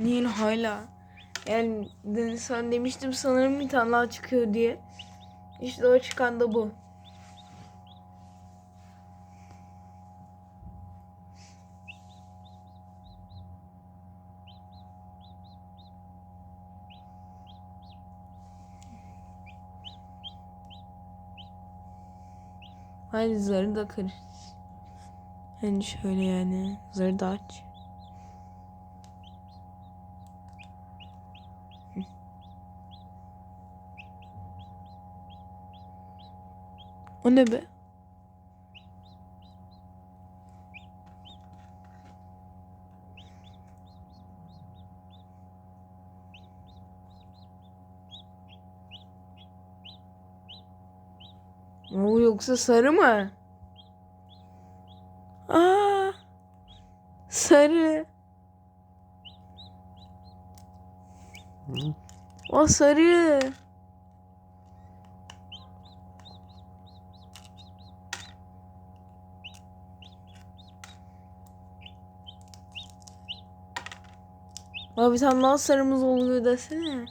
Niye hala? Yani sen demiştim sanırım bir tane daha çıkıyor diye. İşte o çıkan da bu. Hadi zarı da kır. Yani şöyle yani. Zarı da aç. O ne be? O yoksa sarı mı? Aa, sarı. O sarı. Abi tane daha sarımız oluyor desene.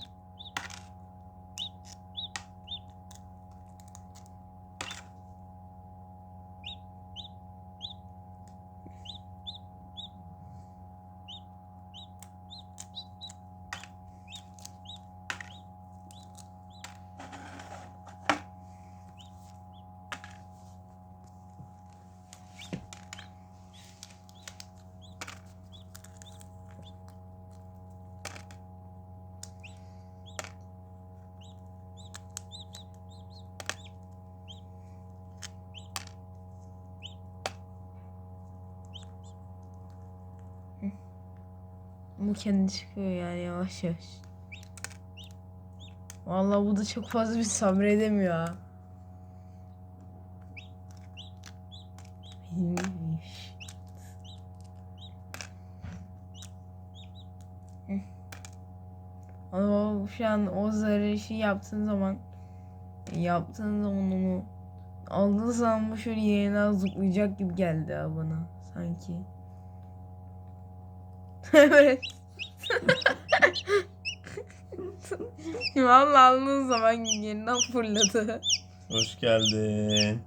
Bu kendi çıkıyor yani yavaş yavaş. Vallahi bu da çok fazla bir sabredemiyor ha. Ama şu an o zarı işi yaptığın zaman yaptığın zaman onu aldığın zaman bu şöyle yerine zıplayacak gibi geldi ha bana sanki. Evet. Vallahi aldığın zaman yerinden fırladı. Hoş geldin.